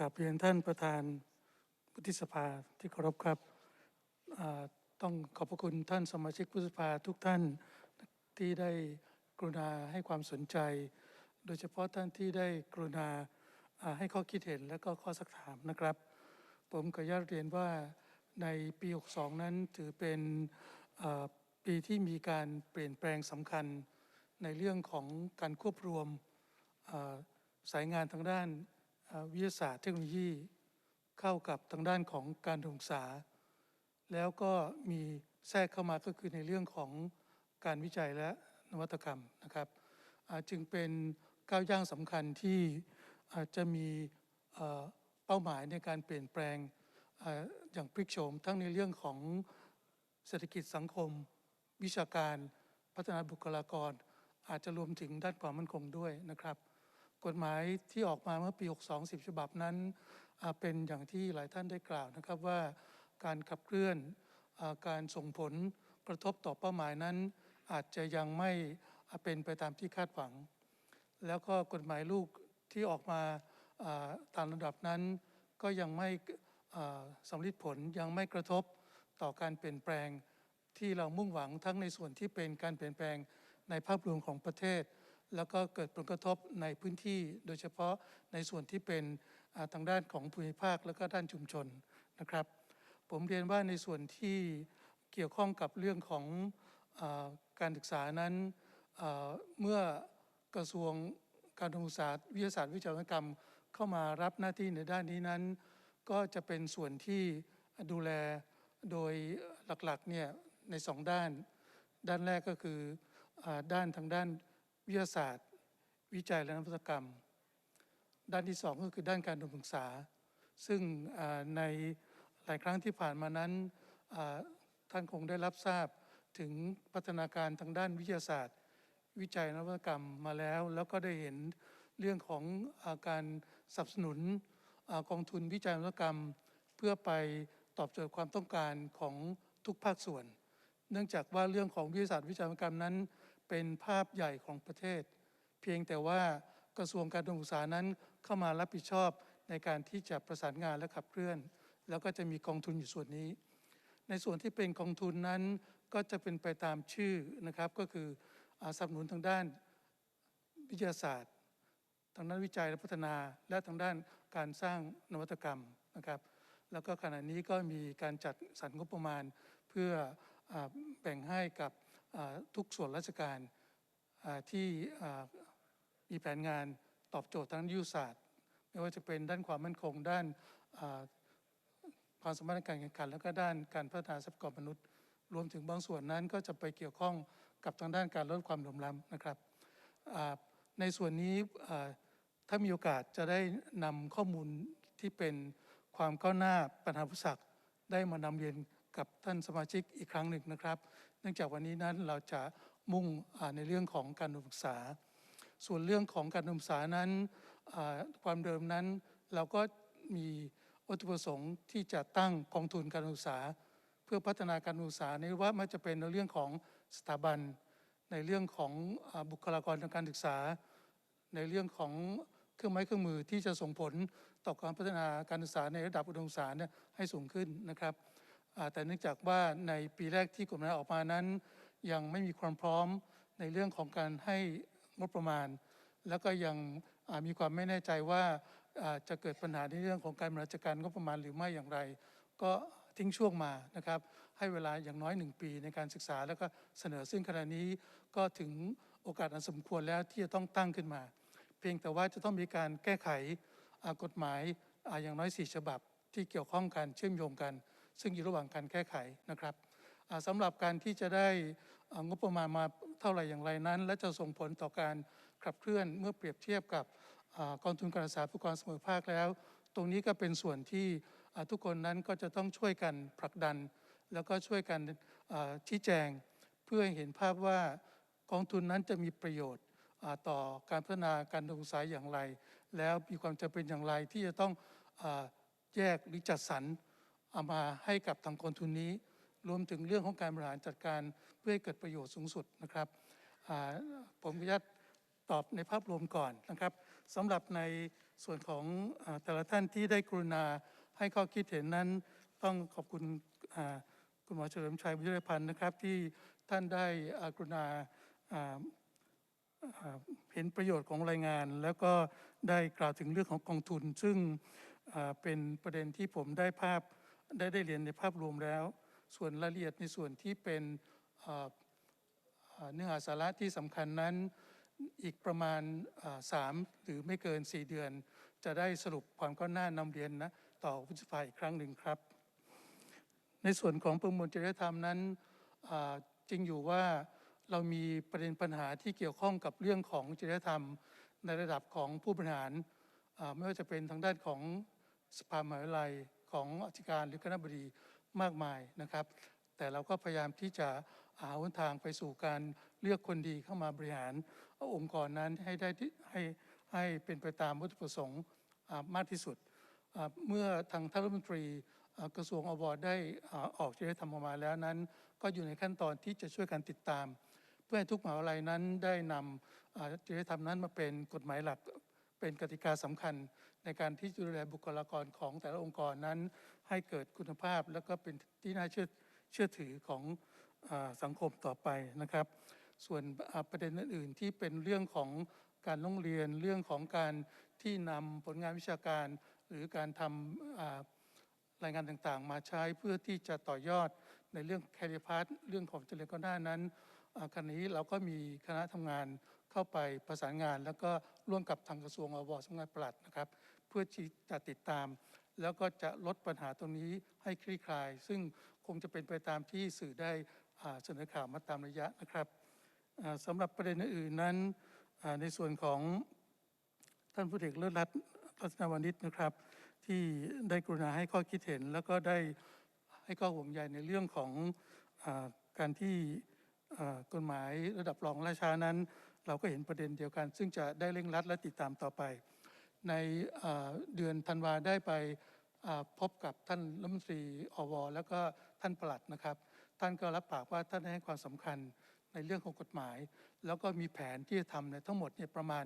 กราบเรียนท่านประธานวุฒิสภาที่เคารพครับต้องขอบพระคุณท่านสมาชิกวุฒิสภาทุกท่านที่ได้กรุณาให้ความสนใจ โดยเฉพาะท่านที่ได้กรุณาให้ข้อคิดเห็นและก็ข้อสักถามนะครับ ผมขออนุญาตเรียนว่าในปี 62 นั้นถือเป็นปีที่มีการเปลี่ยนแปลงสำคัญในเรื่องของการควบรวมสายงานทางด้าน วิทยาศาสตร์เทคโนโลยีเข้ากับทางด้านของการศึกษา แล้วก็มีแทรกเข้ามาก็คือในเรื่องของการวิจัยและนวัตกรรมนะครับจึงเป็นก้าวย่างสำคัญที่จะมีเป้าหมายในการเปลี่ยนแปลงอ่าอย่างพลิกโฉมทั้งในเรื่องของเศรษฐกิจสังคม วิชาการ พัฒนาบุคลากร อาจจะรวมถึงด้านความมั่นคงด้วยนะครับ กฎหมายที่ออกมาเมื่อปี 62 10 ฉบับนั้นเป็นอย่างที่หลายท่านได้กล่าวนะครับว่าการขับเคลื่อนอการส่งผลกระทบต่อเป้าหมายนั้น อาจจะยังไม่เป็นไปตามที่คาดหวัง แล้วก็กฎหมายลูกที่ออกมาตามระดับนั้น ก็ยังไม่สำลิดผลยังไม่กระทบต่อการเปลี่ยนแปลงที่เรามุ่งหวังทั้งในส่วนที่เป็นการเปลี่ยนแปลงในภาพรวมของประเทศ แล้วก็เกิดผลกระทบในพื้นที่โดยเฉพาะในส่วนที่เป็นทางด้านของภูมิภาคแล้วก็ด้านชุมชนนะครับ ผมเรียนว่าในส่วนที่เกี่ยวข้องกับเรื่องของอการศึกษานั้นเมื่อกระทรวงการศึกษาวิทยาศาสตร์วิจัยนวัตกรรมเข้ามารับหน้าที่ในด้านนี้นั้น ก็จะเป็นส่วนที่ดูแลโดยหลักๆเนี่ยในสองด้าน ด้านแรกก็คืออด้านทางด้าน วิทยาศาสตร์ วิจัยและนวัตกรรม ด้านที่สองก็คือด้านการดำเนินศึกษา ซึ่งในหลายครั้งที่ผ่านมานั้นท่านคงได้รับทราบถึงพัฒนาการทางด้านวิทยาศาสตร์ วิจัยนวัตกรรมมาแล้ว แล้วก็ได้เห็นเรื่องของอาการสนับสนุนอกองทุนวิจัยนวัตกรรม เพื่อไปตอบโจทย์ความต้องการของทุกภาคส่วน เนื่องจากว่าเรื่องของวิทยาศาสตร์วิจัยนวัตกรรมนั้น เป็นภาพใหญ่ของประเทศ เพียงแต่ว่ากระทรวงการศึกษานั้นเข้ามารับผิดชอบในการที่จะประสานงานและขับเคลื่อน แล้วก็จะมีกองทุนอยู่ส่วนนี้ ในส่วนที่เป็นกองทุนนั้นก็จะเป็นไปตามชื่อนะครับก็คืออาสนับสนุนทางด้านวิทยาศาสตร์ ทางด้านวิจัยและพัฒนา และทางด้านการสร้างนวัตกรรมนะครับแล้วก็ขณะนี้ก็มีการจัดสรรงบประมาณ เพื่ออแบ่งให้กับ ทุกส่วนราชการที่มีแผนงานตอบโจทย์ทางยุทธศาสตร์ ไม่ว่าจะเป็นด้านความมั่นคงด้านความสามารถในการแข่งขัน แล้วก็ด้านการพัฒนาทรัพยากรมนุษย์ รวมถึงบางส่วนนั้นก็จะไปเกี่ยวข้องกับทางด้านการลดความเหลื่อมล้ำนะครับ ในส่วนนี้ถ้ามีโอกาสจะได้นำข้อมูลที่เป็นความก้าวหน้าปัญหาพุทธศักได้มานำเรียน กับท่านสมาชิกอีกครั้งหนึ่งนะครับ เนื่องจากวันนี้นั้นเราจะมุ่งในเรื่องของการศึกษา ส่วนเรื่องของการศึกษานั้นความเดิมนั้นเราก็มีวัตถุประสงค์ที่จะตั้งกองทุนการศึกษา เพื่อพัฒนาการศึกษาในว่ามันจะเป็นในเรื่องของสถาบัน ในเรื่องของบุคลากรทางการศึกษา ในเรื่องของเครื่องไม้เครื่องมือที่จะส่งผลต่อการพัฒนาการศึกษาในระดับอุดมศึกษาให้สูงขึ้นนะครับ แต่เนื่องจากว่าในปีแรกที่กฎหมายออกมานั้น ยังไม่มีความพร้อมในเรื่องของการให้งบประมาณ แล้วก็ยังมีความไม่แน่ใจว่าจะเกิดปัญหาในเรื่องของการบริหารจัดการงบประมาณหรือไม่อย่างไร ก็ทิ้งช่วงมานะครับให้เวลาอย่างน้อยหนึ่งปีในการศึกษาแล้วก็เสนอซึ่งขณะนี้ก็ถึงโอกาสอันสมควรแล้วที่จะต้องตั้งขึ้นมา เพียงแต่ว่าจะต้องมีการแก้ไขกฎหมายอ่าอย่างน้อย 4 ฉบับที่เกี่ยวข้องกันเชื่อมโยงกัน ซึ่งอยู่ระหว่างการแก้ไขนะครับสำหรับการที่จะได้งบประมาณมาเท่าไหร่อย่างไรนั้น และจะส่งผลต่อการขับเคลื่อนเมื่อเปรียบเทียบกับอกองทุนการศึกษาผู้กองเสมอภาคแล้ว ตรงนี้ก็เป็นส่วนที่ทุกคนนั้นก็จะต้องช่วยกันผลักดัน แล้วก็ช่วยกันชี้แจง เพื่อให้เห็นภาพว่ากองทุนนั้นจะมีประโยชน์ต่อการพัฒนาการศึกษาอย่างไร แล้วมีความจำเป็นอย่างไรที่จะต้องอแยกหรือจัดสรร เอามาให้กับทางกองทุนนี้ รวมถึงเรื่องของการบริหารจัดการเพื่อให้เกิดประโยชน์สูงสุดนะครับผมขออนุญาตตอบในภาพรวมก่อนนะครับสำหรับในส่วนของอแต่ละท่านที่ได้กรุณาให้ข้อคิดเห็นนั้น ต้องขอบคุณคุณหมอเฉลิมชัยบุญยพันธ์นะครับ ที่ท่านได้กรุณาเห็นประโยชน์ของรายงาน แล้วก็ได้กล่าวถึงเรื่องของกองทุน ซึ่งเป็นประเด็นที่ผมได้ภาพ ได้ได้เรียนในภาพรวมแล้ว ส่วนรายละเอียดในส่วนที่เป็นเนื้อหาสาระที่สำคัญนั้นอีกประมาณอ่าสามหรือไม่เกิน 4 เดือน จะได้สรุปความก้าวหน้านำเรียนนะต่อวุฒิสภาอีกครั้งหนึ่งครับ ในส่วนของประมวลจริยธรรมนั้นจริงอยู่ว่าเรามีประเด็นปัญหาที่เกี่ยวข้องกับเรื่องของจริยธรรม ในระดับของผู้บริหาร ไม่ว่าจะเป็นทางด้านของสภามหาวิทยาลัย ของอธิการหรือคณะบดีมากมายนะครับ แต่เราก็พยายามที่จะหาหนทางไปสู่การเลือกคนดีเข้ามาบริหารองค์กรนั้นให้ได้ให้ให้เป็นไปตามวัตถุประสงค์มากที่สุด เมื่อทางท่านรัฐมนตรีกระทรวงอบอได้อออกจริยธรรมออกมาแล้วนั้น ก็อยู่ในขั้นตอนที่จะช่วยกันติดตาม เพื่อให้ทุกมหาวิทยาลัยนั้นได้นำจริยธรรมนั้นมาเป็นกฎหมายหลัก เป็นกติกาสำคัญในการที่จะดูแลบุคลากรของแต่ละองค์กรนั้น ให้เกิดคุณภาพ แล้วก็เป็นที่น่าเชื่อเชื่อถือของอสังคมต่อไปนะครับ ส่วนประเด็นอื่นๆที่เป็นเรื่องของการร้องเรียนเรื่องของการที่นำผลงานวิชาการ หรือการทำอ่ารายงานต่างๆ มาใช้เพื่อที่จะต่อยอดในเรื่องแคริพาร์ตเรื่องของเจริญก้าวหน้านั้นอ่าขณะนี้เราก็มีคณะทำงาน เข้าไปประสานงาน แล้วก็ร่วมกับทางกระทรวงอบสำนักงานปลัดนะครับ เพื่อที่จะติดตาม แล้วก็จะลดปัญหาตรงนี้ให้คลี่คลาย ซึ่งคงจะเป็นไปตามที่สื่อได้เสนอข่าวมาตามระยะนะครับสำหรับประเด็นอื่นนั้นในส่วนของท่านผู้เอกเลิศรัตน์รัตนวณิชนะครับ ที่ได้กรุณาให้ข้อคิดเห็น แล้วก็ได้ให้ข้อห่วงใยในเรื่องของอการที่กฎหมายระดับรองราชานั้น เราก็เห็นประเด็นเดียวกัน ซึ่งจะได้เร่งรัดและติดตามต่อไป ในเดือนธันวาได้ไปพบกับท่านรัฐมนตรีอว แล้วก็ท่านปลัดนะครับ ท่านก็รับปากว่าท่านให้ความสำคัญในเรื่องของกฎหมาย แล้วก็มีแผนที่จะทำในทั้งหมดเนี่ยประมาณ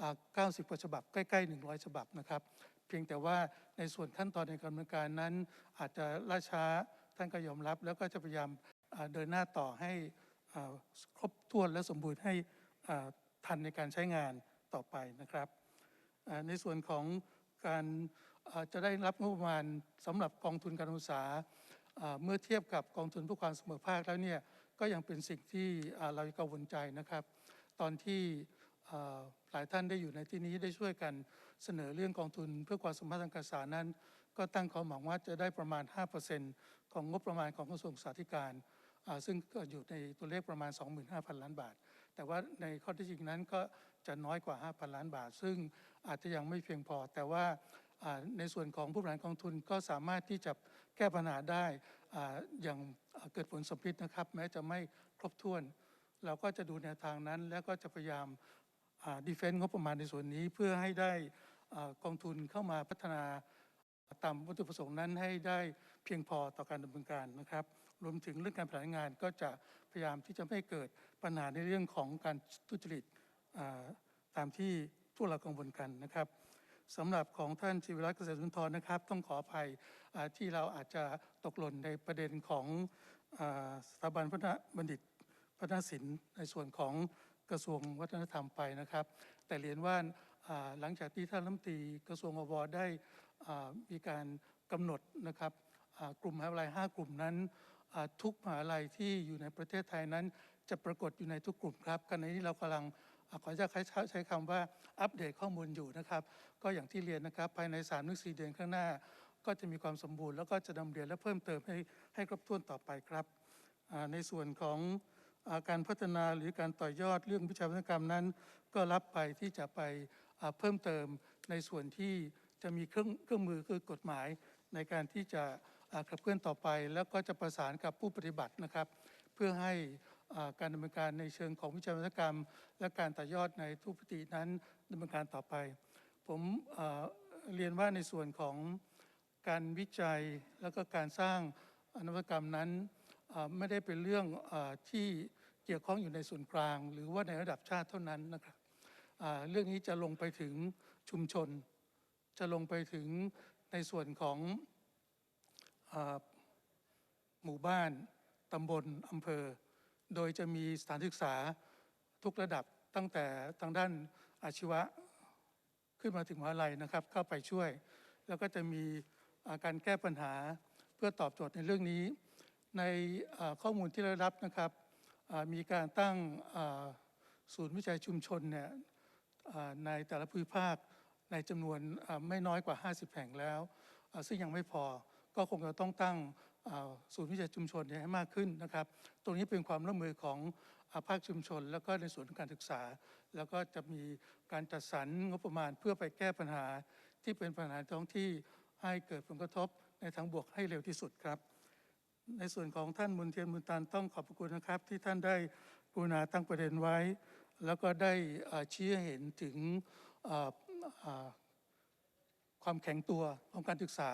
อ่า90 กว่าฉบับ ใกล้ๆ 100 ฉบับนะครับ เพียงแต่ว่าในส่วนขั้นตอนในการดำเนินการนั้น อาจจะล่าช้าท่านก็ยอมรับ แล้วก็จะพยายามเดินหน้าต่อให้ครบถ้วนและสมบูรณ์ให้ ทันในการใช้งานต่อไปนะครับ ในส่วนของการจะได้รับงบประมาณสำหรับกองทุนการศึกษาเมื่อเทียบกับกองทุนเพื่อความเสมอภาคแล้วเนี่ยก็ยังเป็นสิ่งที่เรากังวลใจนะครับ ตอนที่หลายท่านได้อยู่ในที่นี้ได้ช่วยกันเสนอเรื่องกองทุนเพื่อความสมพันธ์ทางการศึกษานั้น ก็ตั้งความหวังว่าจะได้ประมาณ 5%ของงบประมาณของกระทรวงศึกษาธิการ ซึ่งอยู่ในตัวเลขประมาณ 25,000 ล้านบาท แต่ว่าในข้อที่จริงนั้นก็จะน้อยกว่า 5,000 ล้านบาท ซึ่งอาจจะยังไม่เพียงพอ แต่ว่าในส่วนของผู้บริหารกองทุนก็สามารถที่จะแก้ปัญหาได้อย่างเกิดผลสำลิดนะครับ แม้จะไม่ครบถ้วน เราก็จะดูแนวทางนั้น แล้วก็จะพยายามดีเฟนต์งบประมาณในส่วนนี้เพื่อให้ได้กองทุนเข้ามาพัฒนา ตามวัตถุประสงค์นั้นให้ได้เพียงพอต่อการดำเนินการนะครับ รวมถึงเรื่องการผลิตงานก็จะพยายามที่จะไม่ให้เกิดปัญหาในเรื่องของการทุจริตตามที่พวกเรากังวลกันนะครับสำหรับของท่านชีวรักษ์เกษตรสุนทรนะครับ ต้องขออภัยที่เราอาจจะตกหล่นในประเด็นของอสถาบันพัฒนบัณฑิตพัฒนศิลป์ในส่วนของกระทรวงวัฒนธรรมไปนะครับ แต่เรียนว่าหลังจากที่ท่านรัฐมนตรีกระทรวงอวได้ มีการกำหนดนะครับกลุ่มมหาวิทยาลัย 5 กลุ่มนั้น ทุกมหาวิทยาลัยที่อยู่ในประเทศไทยนั้น จะปรากฏอยู่ในทุกกลุ่มครับขณะนี้เรากำลังขอจะใช้ใช้คำว่าอัปเดตข้อมูลอยู่นะครับ ก็อย่างที่เรียนนะครับ ภายใน3ามถึงสเดือนข้างหน้า ก็จะมีความสมบูรณ์แล้วก็จะนำเรียนและเพิ่มเติมให้ให้ครบถ้วนต่อไปครับในส่วนของการพัฒนาหรือการต่อยอดเรื่องวิชาวัฒนกรรมนั้น ก็รับไปที่จะไปเพิ่มเติมในส่วนที่ จะมีเครื่องเครื่องมือคือกฎหมายในการที่จะขับเคลื่อนต่อไป แล้วก็จะประสานกับผู้ปฏิบัตินะครับ เพื่อให้การดำเนินการในเชิงของวิชาวัฒนกรรม และการต่อยอดในทุกปฏินั้นดำเนินการต่อไป ผมเรียนว่าในส่วนของการวิจัยแล้วก็การสร้างนวัตกรรมนั้นไม่ได้เป็นเรื่องอที่เกี่ยวข้องอยู่ในส่วนกลาง หรือว่าในระดับชาติเท่านั้นนะครับเรื่องนี้จะลงไปถึงชุมชน จะลงไปถึงในส่วนของอหมู่บ้านตำบลอำเภอ โดยจะมีสถานศึกษาทุกระดับตั้งแต่ทางด้านอาชีวะขึ้นมาถึงมหาลัยนะครับ เข้าไปช่วย แล้วก็จะมีาการแก้ปัญหาเพื่อตอบโจทย์ในเรื่องนี้ ในข้อมูลที่ได้รับนะครับมีการตั้งศูนย์วิจัยชุมชนเนี่ยในแต่ละภูมิภาค ในจำนวนไม่น้อยกว่า 50 แห่งแล้ว ซึ่งยังไม่พอก็คงจะต้องตั้งศูนย์วิจัยชุมชนให้มากขึ้นนะครับ ตรงนี้เป็นความร่วมมือของภาคชุมชน แล้วก็ในส่วนของการศึกษา แล้วก็จะมีการจัดสรรงบประมาณเพื่อไปแก้ปัญหาที่เป็นปัญหาท้องที่ให้เกิดผลกระทบในทางบวกให้เร็วที่สุดครับ ในส่วนของท่านมุนเทียนมุนตันต้องขอบคุณนะครับ ที่ท่านได้กรุณาตั้งประเด็นไว้ แล้วก็ได้ชี้เห็นถึง ความแข็งตัวของการศึกษา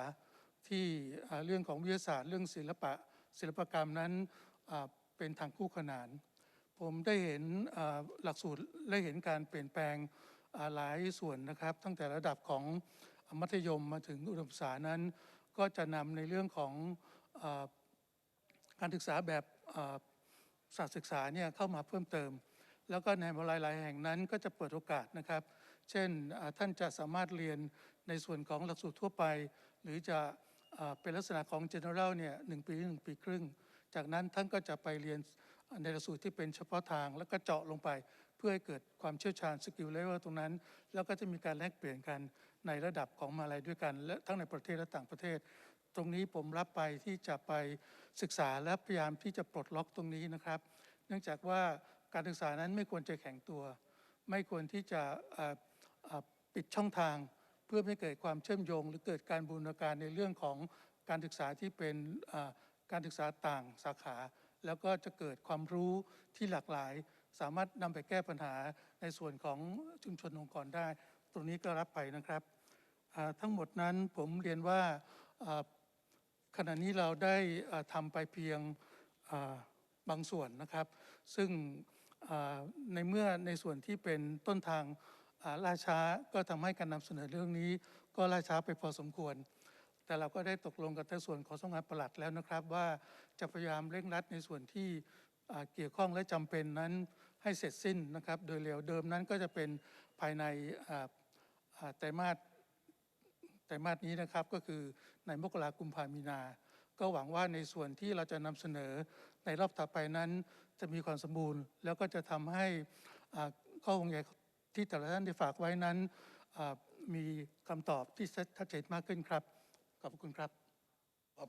ที่เรื่องของวิทยาศาสตร์ เรื่องศิลปะศิลปกรรมนั้นเป็นทางคู่ขนาน ผมได้เห็นหลักสูตรได้เห็นการเปลี่ยนแปลงหลายส่วนนะครับ ตั้งแต่ระดับของมัธยมมาถึงอุดมศึกษานั้น ก็จะนำในเรื่องของอการศึกษาแบบศาสตร์ศึกษาเนี่ยเข้ามาเพิ่มเติม แล้วก็ในมหาลัยหลายแห่งนั้นก็จะเปิดโอกาสนะครับ เช่นท่านจะสามารถเรียนในส่วนของหลักสูตรทั่วไป หรือจะเป็นลักษณะของ general เนี่ยหนึ่งปีหนึ่งปีครึ่ง จากนั้นท่านก็จะไปเรียนในหลักสูตรที่เป็นเฉพาะทาง แล้วก็เจาะลงไปเพื่อให้เกิดความเชี่ยวชาญสกิลเลเวลตรงนั้น แล้วก็จะมีการแลกเปลี่ยนกันในระดับของมหาลัยด้วยกัน และทั้งในประเทศและต่างประเทศ ตรงนี้ผมรับไปที่จะไปศึกษาและพยายามที่จะปลดล็อกตรงนี้นะครับ เนื่องจากว่า การศึกษานั้นไม่ควรจะแข็งตัว ไม่ควรที่จะปิดช่องทาง เพื่อไม่ให้เกิดความเชื่อมโยง หรือเกิดการบูรณาการในเรื่องของการศึกษาที่เป็นการศึกษาต่างสาขา แล้วก็จะเกิดความรู้ที่หลากหลาย สามารถนำไปแก้ปัญหาในส่วนของชุมชนองค์กรได้ ตรงนี้ก็รับไปนะครับ ทั้งหมดนั้นผมเรียนว่าขณะนี้เราได้อ่าทำไปเพียงบางส่วนนะครับ ซึ่ง ในเมื่อในส่วนที่เป็นต้นทางล่าช้าก็ทำให้การนำเสนอเรื่องนี้ ก็ล่าช้าไปพอสมควร แต่เราก็ได้ตกลงกับในส่วนของสำนักงานปลัดแล้วนะครับ ว่าจะพยายามเร่งรัดในส่วนที่เกี่ยวข้องและจำเป็นนั้นให้เสร็จสิ้นนะครับ โดยเร็วเดิมนั้นก็จะเป็นภายในอ่าอ่าไตรมาสไตรมาสนี้นะครับก็คือในมกรากุมภามีนา ก็หวังว่าในส่วนที่เราจะนำเสนอในรอบต่อไปนั้น จะมีความสมบูรณ์ แล้วก็จะทำให้ข้อวงใยที่แต่ละท่านได้ฝากไว้นั้นมีคำตอบที่ชัดเจนมากขึ้นครับ ขอบคุณครับ